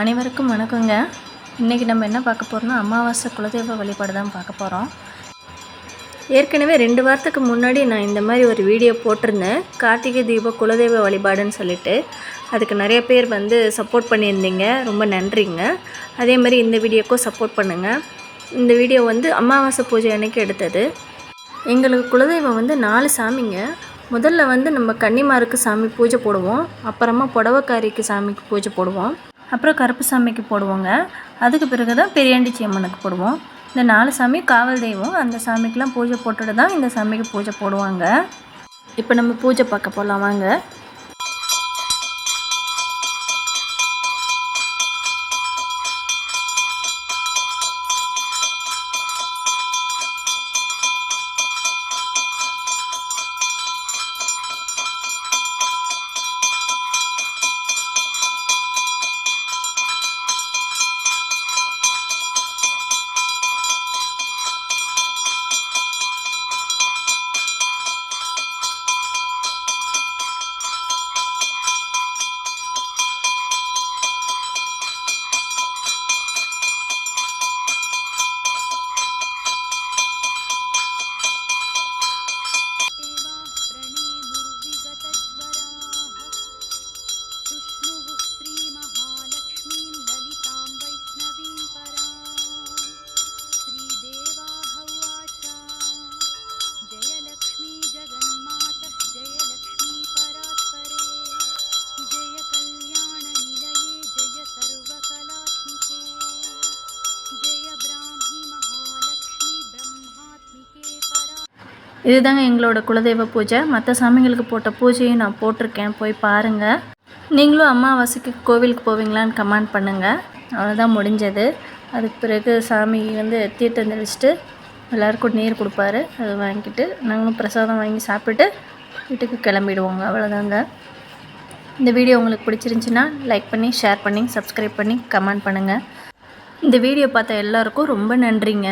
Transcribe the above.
அனைவருக்கும் வணக்கங்க. இன்றைக்கி நம்ம என்ன பார்க்க போகிறோம்னா அமாவாசை குலதெய்வ வழிபாடு தான் பார்க்க போகிறோம் ஏற்கனவே ரெண்டு வாரத்துக்கு முன்னாடி நான் இந்த மாதிரி ஒரு வீடியோ போட்டிருந்தேன். கார்த்திகை தீப குலதெய்வ வழிபாடுன்னு சொல்லிட்டு. அதுக்கு நிறைய பேர் வந்து சப்போர்ட் பண்ணியிருந்தீங்க. ரொம்ப நன்றிங்க. அதே மாதிரி இந்த வீடியோக்கும் சப்போர்ட் பண்ணுங்கள் இந்த வீடியோ வந்து அமாவாசை பூஜை அன்னைக்கு எடுத்தது. எங்களுக்கு குலதெய்வம் வந்து நாலு சாமிங்க. முதல்ல வந்து நம்ம கன்னிமாருக்கு சாமி பூஜை போடுவோம். அப்புறமா புடவக்காரிக்கு சாமிக்கு பூஜை போடுவோம். அப்புறம் கருப்பு சாமிக்கு போடுவோங்க. அதுக்கு பிறகு தான் பெரியாண்டிச்சி அம்மனுக்கு போடுவோம். இந்த நாலு சாமி காவல் தெய்வம் அந்த சாமிக்கெலாம் பூஜை போட்டுட்டு தான் இந்த சாமிக்கு பூஜை போடுவாங்க. இப்போ நம்ம பூஜை பார்க்க போகலாம் வாங்க. இதுதாங்க எங்களோட குலதெய்வ பூஜை. மற்ற சாமிங்களுக்கு போட்ட பூஜையும் நான் போட்டிருக்கேன். போய் பாருங்கள் நீங்களும் அமாவாசைக்கு கோவிலுக்கு போவீங்களான்னு கமெண்ட் பண்ணுங்கள் அவ்வளோதான் முடிஞ்சது. அதுக்கு பிறகு சாமி வந்து தீர்த்தம் தெளிச்சிட்டு எல்லாருக்கும் நீர் கொடுப்பாரு. அதை வாங்கிட்டு நாங்களும் பிரசாதம் வாங்கி சாப்பிட்டு வீட்டுக்கு கிளம்பிடுவோங்க. அவ்வளோதாங்க இந்த வீடியோ உங்களுக்கு பிடிச்சிருந்துச்சின்னா லைக் பண்ணி ஷேர் பண்ணி சப்ஸ்கிரைப் பண்ணி கமெண்ட் பண்ணுங்கள் இந்த வீடியோ பார்த்த எல்லாருக்கும் ரொம்ப நன்றிங்க.